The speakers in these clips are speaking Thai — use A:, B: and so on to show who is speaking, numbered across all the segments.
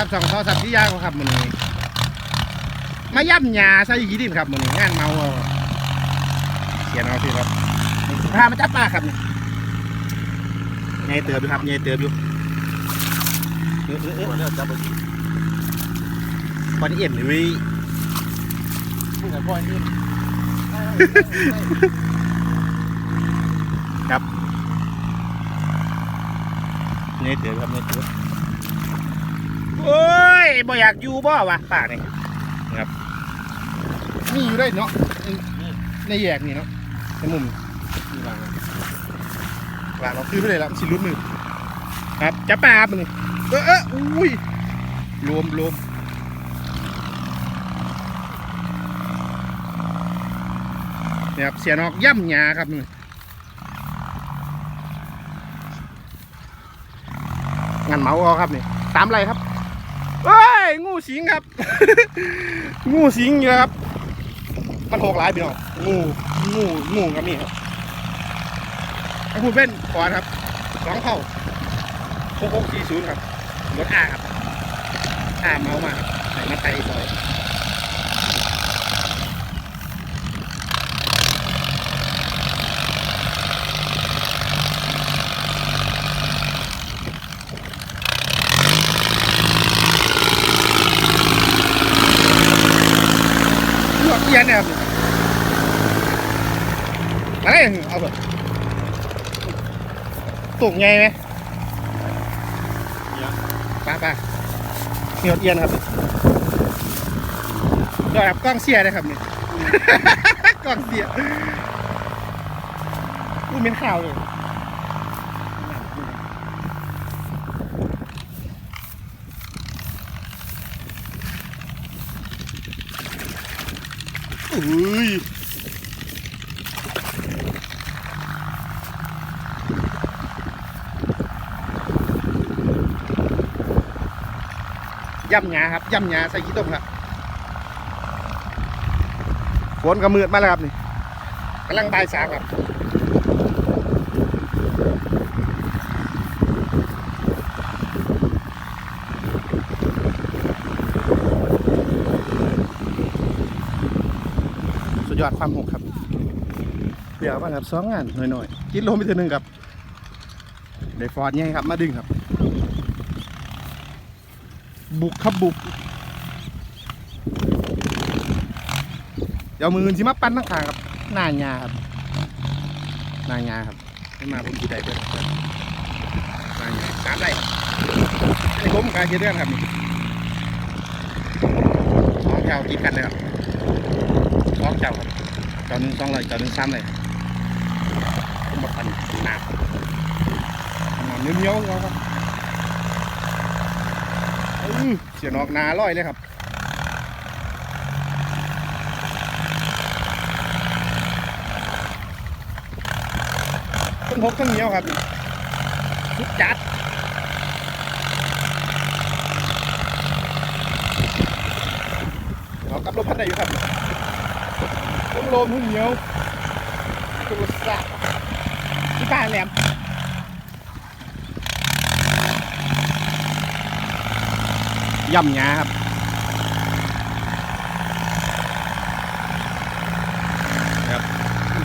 A: ครับสองทอสัตว์ที่ยากครับมันนี้มาย่ำหยาใส่ยีดินครับมันนี้งานเมาเอาเสียนเอาพี่ครับพามาจับปลาครับนี่ไงเตือบอยู่ครับไงเตือบอยู่เออเออเออ
B: ตัวเลือกจับบดี
A: พอดีเอ็นเลยเว้ย
B: มึงกับพ่อนี่
A: ไงเตือบครับไงเตือบ โอ้ยบ่อยากอยู่บ่วะปลาเนี่ยครับนี่อยู่ได้เนาะในแยกนี่เนาะในมุม
B: มีบาง
A: หลานเราคือไปเลยละมันสิรุดมือครับจับปลาครับมันเออเอออุ้ยรวมรวมเนี่ยครับเสียนอกย่ำหยาครับนี่งานเหมาเอาครับนี่ตามไรครับเฮ้ยงู สิงครับ งูสิงอยู่ครับมันหกหลายพี่น้องงูงูงูกับนี่ครับถ้าพูดเป็นขวานครับสองเท่าหกหกสี่ศูนย์ครับรถอาครับอาเมามาใส่มาไตซอย เอียนเนี่ยครับมาเลยเอาเถอะตุกไงไหมป้าป้าเหนียวเอียนครับยอดครับกล้องเสียเลยครับนี่กล้องเสียอู้เหม็นข่าวเลย อุ้ยย่ำหยาครับย่ำหยาใส่ขี้ต้มครับฝนกระมืดมาแล้วครับนี่กำลังบ่ายสามครับ ยอดความหกครับเดี๋ยวมาครับสองงานหน่อยๆกินโลไปเทีนึงครับได้ฟอร์ดไงครับ มาดึงครับ บุกครับบุก เดี๋ยวมือสิมาปั้นตั้งขางครับ หน้างาครับ หน้างาครับให้มาผมกี่ได้เพื่อนหน้างาสามได้ครับไอ้ผมกายเชื่อเรื่องครับนี่สองแถวติดกันเลยครับ องแถวครับเจ้าหนึ่งสองเลยเจ้าหนึ่งสามเลยผมบอกพันหนาเนื้อเนี้ยวๆครับเสียนอกนาร้อยเลยครับต้นหกต้นเหนียวครับทุกจัดเอากลับรถพันได้อยู่ครับ ต้นโลมทุ่งเหนียวตัวสัตว์ที่ป้าแหลมย่ำหยาครับครับ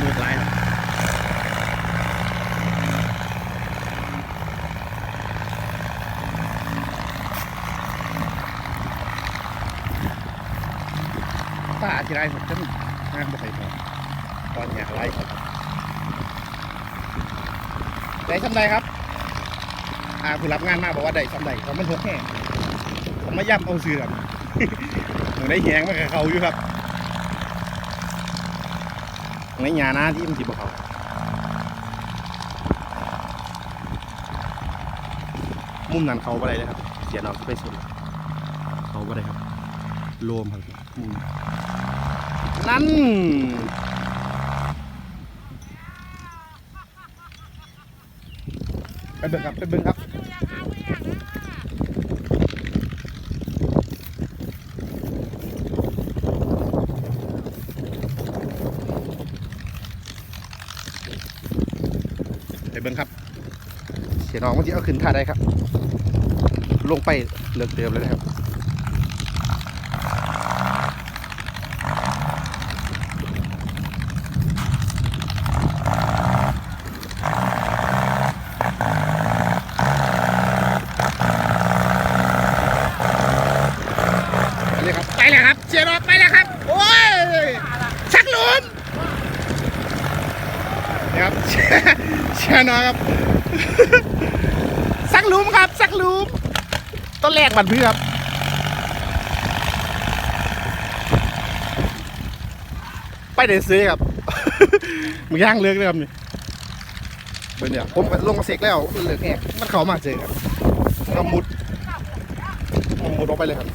A: มือลายครับป้าทีไรผมจะ งานบ่ใส่พอตอนอยากไล่ครับได้สำไรครับอ่าผู้รับงานมาบอกว่าได้สำไรเพราะมันหกแห่ผมมาย่ำเอาเสือครับเหมือนได้แหงมากับเขาอยู่ครับในหยาหน้าที่มันจิบเขามุมนั้นเขาอะไรเลยครับ เสียนออกไปสุดเขาอะไรครับโลมครับมุม นั่น ไปเบิ่งครับ ไปเบิ่งครับไปเบิ่งครับ เสียน้องมันจะเอาขึ้นท่าได้ครับ ลงไปเลือกเดิมเลยนะครับ ไปเลยครับ ไปเลยครับเชียร์รอไปเลยครับ โอ้ยชักหลุมนี่ครับเชียร์น้อยครับ สักหลุมครับ สักหลุม ต้นแรกบันพื้ครับไปเดซื้อครับมึงย่างเลือกเลยครับนี่เป็นเนี่ยผมลงมาเสกแล้วมันเลือกแหกมันเข้ามาเจอครับก็มุดมุดออกไปเลยครับ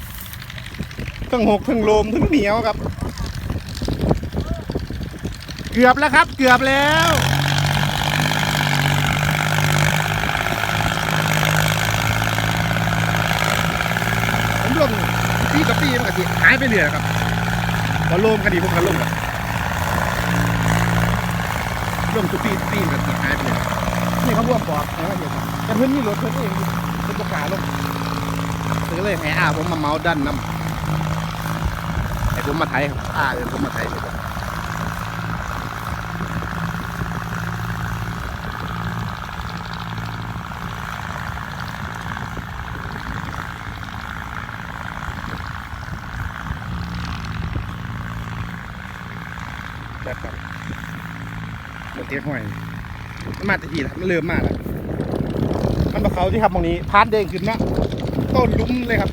A: ทั้งหกทั้งโลมทั้งเหนียวครับ เกือบแล้วครับ เกือบแล้วผมลงปีกับปีมันก็สิหายไปเรื่อยครับพอโลมกันดีผมก็ลงครับลงทุกปีปีมันก็สิหายไปเลยนี่เขาบวมปอดนะครับเดี๋ยวแต่เพื่อนนี่รถเพื่อนเองเป็นตัวขาลงเพื่อเลยให้อาผมมาเมาดันน้ำ มมาไทยครับอ่าเดี๋ยวผมมาไทยเลยครับแบบครับมันเตี้ยห้อยมันมาแตะกี้แล้วมันเริ่มมาแล้วมันบอกเขาที่ครับตรงนี้พานเด้งขึ้นมาต้นลุ้มเลยครับ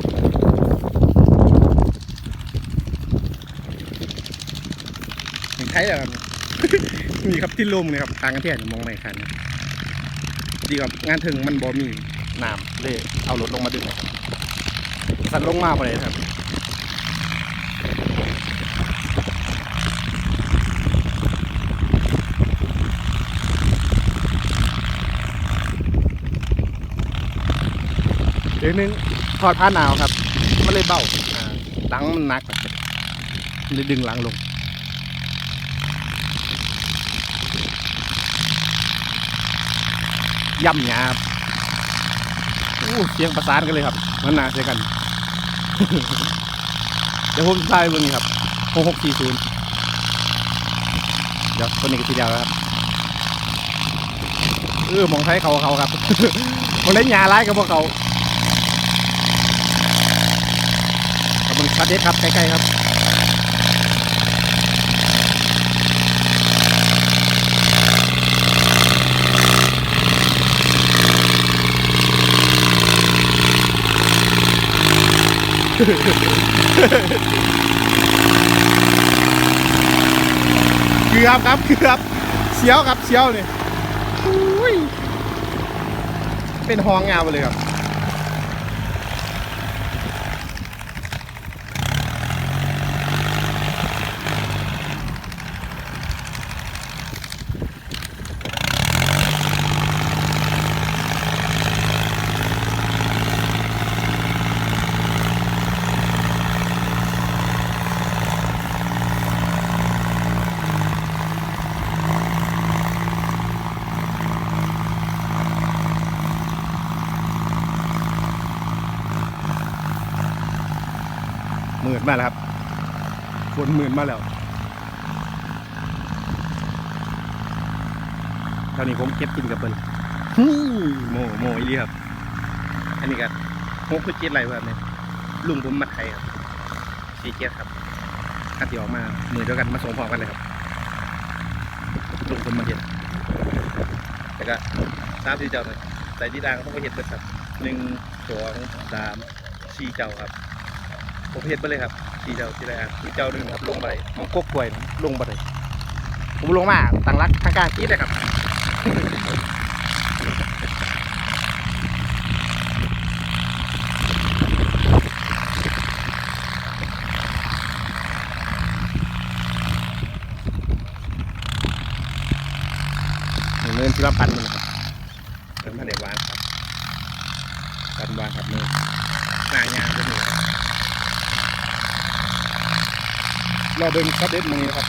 A: ถึงใช้แล้วครับมีครับที่ลมเลยครับทางกันเทียนมองไม่คันนะดีครับงานถึงมันบ่มีน้ำเลยเอารถลงมาดึงครับสันลงมาพอดีครับเดี๋ยวนึงถอดผ้าหนาวครับ มันเลยเบาอ่าหลังมันหนักครับเลยดึงหลังลง ย่ำหยาบอู้เสียงประสานกันเลยครับ มันนาเสียกัน เดี๋ยวผมทายเบิ่งนี่ครับหกหกสี่ศูนย์เดี๋ยวคนนี้ก็ทีเดียวครับเออมองไทยเขาเขาครับมองเล่นหยาร้ายกับพวกเขากับมันคัดเด็ดครับใกล้ๆครับ เกือบครับเกือบเสียวครับเสียวนี่อุ้ยเป็นห้องยาวไปเลยครับ มาแล้วครับฝนหมื่นมาแล้วตอนนี้ผมเก็บกินกับเปิ้ลฮู้โมโมอีหลีครับ อันนี้ก็หกคือเจ็ดไรแบบนี้ลุงผมมาไทยครับสีเจ็ดครับคัดที่ออกมามือเดียวกันมาส่งพร้อมกันเลยครับลุงผมมาเห็นแต่ก็สามสี่เจ้าเลยใส่ที่ดังต้องไปเห็นเปิดครับหนึ่งสองสามสี่เจ้าครับ ผมเห็นไปเลยครับสี่เจ้าที่ไรอะมีเจ้าหนึ่งครับลงไปมันกกกล้วยนะลงไปเลยผมลงมาตั้งรักทางกางที่เลยครับเงินที่ว่าพันมันครับ เราเบิ้งคาเด็ดมือนี้ครับ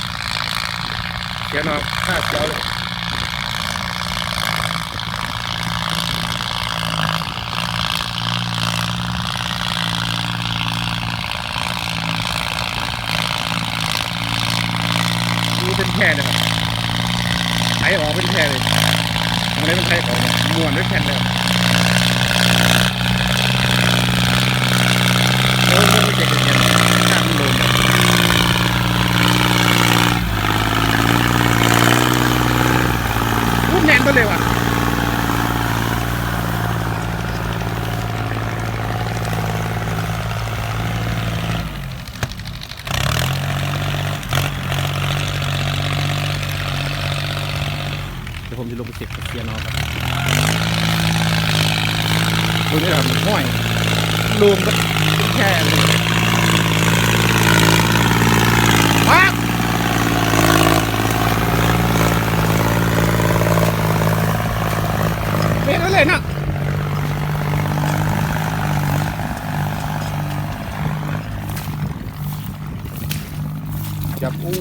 A: เขียนเอาห้าเขียวเลยนี่เป็นแค่เลยครับไถออกเป็นแค่เลยมันเลยเป็นไถออกม้วนด้วยแผ่นเลยเดี๋ยวเดี๋ยวเดี๋ยวเะเดี๋ยวผมจะลงไปเช็คกับเซียนเอาครับดูนี่ครับห้อยลูมก็แค่นี้มาเป็นอะไรนะจับอู้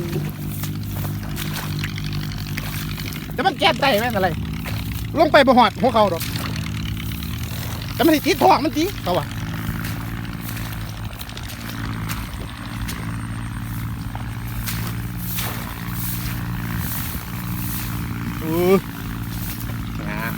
A: แต่มันแก้ได้แม่นอะไร ลงไปบ่หอดหัวเขาดอกแต่มันสิติดทองมันตีเขาว่าเออนะ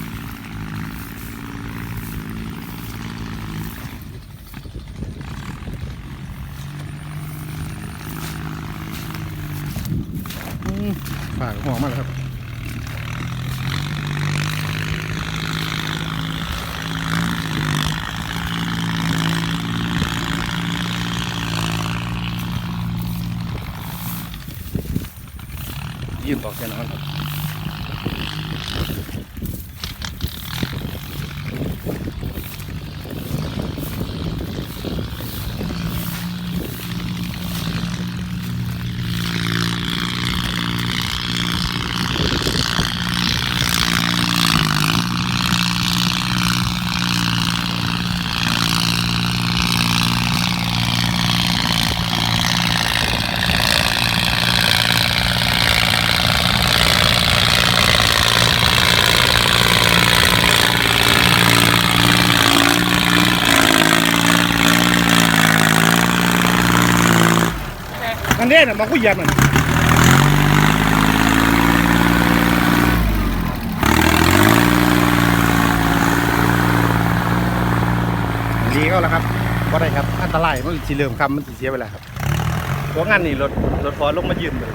A: อืม ฝาหัวมาแล้วครับยืมบอกแค่นั้นครับ นั่นเด้น่ะมองกูเหยียบมันดีเข้าแล้วครับก็ได้ครับ อันตรายมันสิเริ่มคำมันสิเสียเวลาครับเพราะงั้นนี่รถรถฟอร์ลงมายืนเลย